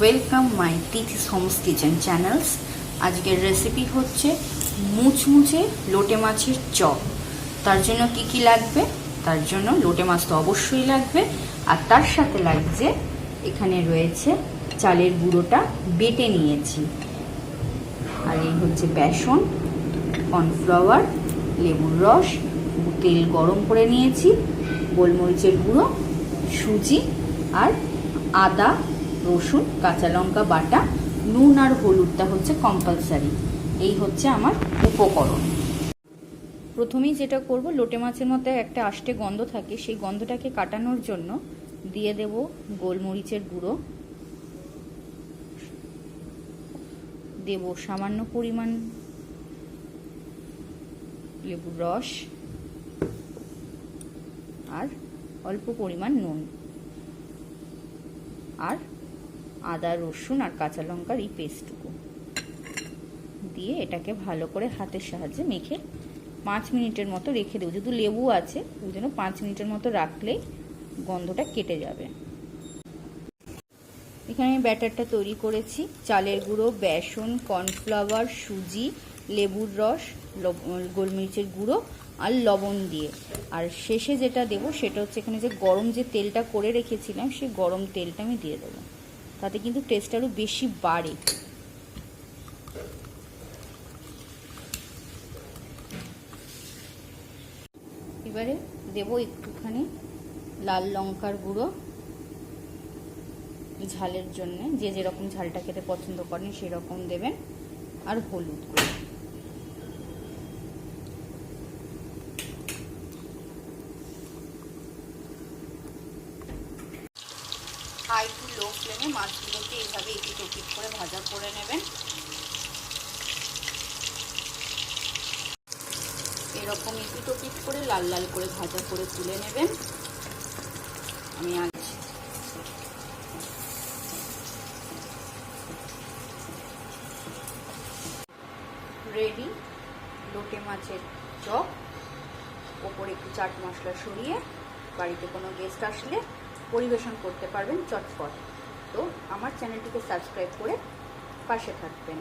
Welcome my Tithi's homes kitchen channels আজকের recipe হচ্ছে মুচমুচে লোটে মাছের চপ। তার জন্য কি কি লাগবে? তার জন্য লোটে মাছ তো অবশ্যই লাগবে। আর তার সাথে লাগছে, এখানে রয়েছে চালের গুঁড়োটা বেটে নিয়েছি। আর এই হচ্ছে বেসন, কর্নফ্লাওয়ার, লেবুর রস, তেল গরম করে নিয়েছি, গোলমরিচের গুঁড়ো, সুজি আর আদা রসুন, কাঁচা লঙ্কা, বাটা, নুন আর হলুদটা হচ্ছে কম্পালসারি এই হচ্ছে আমার উপকরণ। প্রথমেই যেটা করব, লোটে মাছের মধ্যে একটা আষ্টে গন্ধ থাকে, সেই গন্ধটাকে কাটানোর জন্য দিয়ে দেব গোলমরিচের গুঁড়ো। দেব সামান্য পরিমাণ লেবুর রস আর অল্প পরিমাণ নুন। আর আদা, রসুন আর কাঁচা লঙ্কার এই পেস্টটুকু দিয়ে এটাকে ভালো করে হাতের সাহায্যে মেখে পাঁচ মিনিটের মতো রেখে দেবো। যেহেতু লেবু আছে, ওই জন্য পাঁচ মিনিটের মতো রাখলেই গন্ধটা কেটে যাবে। এখানে আমি ব্যাটারটা তৈরি করেছি। চালের গুঁড়ো, বেসন, কর্নফ্লাওয়ার, সুজি, লেবুর রস গোলমরিচের গুঁড়ো আর লবণ দিয়ে। আর শেষে যেটা দেবো সেটা হচ্ছে এখানে যে গরম যে তেলটা করে রেখেছিলাম, সেই গরম তেলটা আমি দিয়ে দেবো। তাতে কিন্তু টেস্ট আরও বেশি বাড়ে। এবারে দেবো একটুখানি লাল লঙ্কার গুঁড়ো ঝালের জন্য। যে যেরকম ঝালটা খেতে পছন্দ করেন সেরকম দেবেন। আর হলুদ গুঁড়ো। হাই টু লো ফ্লেমে মাছগুলোকে এইভাবে এপিট ওপিট করে ভাজা করে নেবেন। এরকম এপিট ওপিট করে লাল লাল করে ভাজা করে তুলে নেবেন। আমি আজ রেডি লোটে মাছের চপ। ওপরে একটু চাট মশলা সরিয়ে বাড়িতে কোনো গেস্ট আসলে পরিবেশন করতে পারবেন চটপট। তো আমার চ্যানেলটিকে সাবস্ক্রাইব করে পাশে থাকবেন।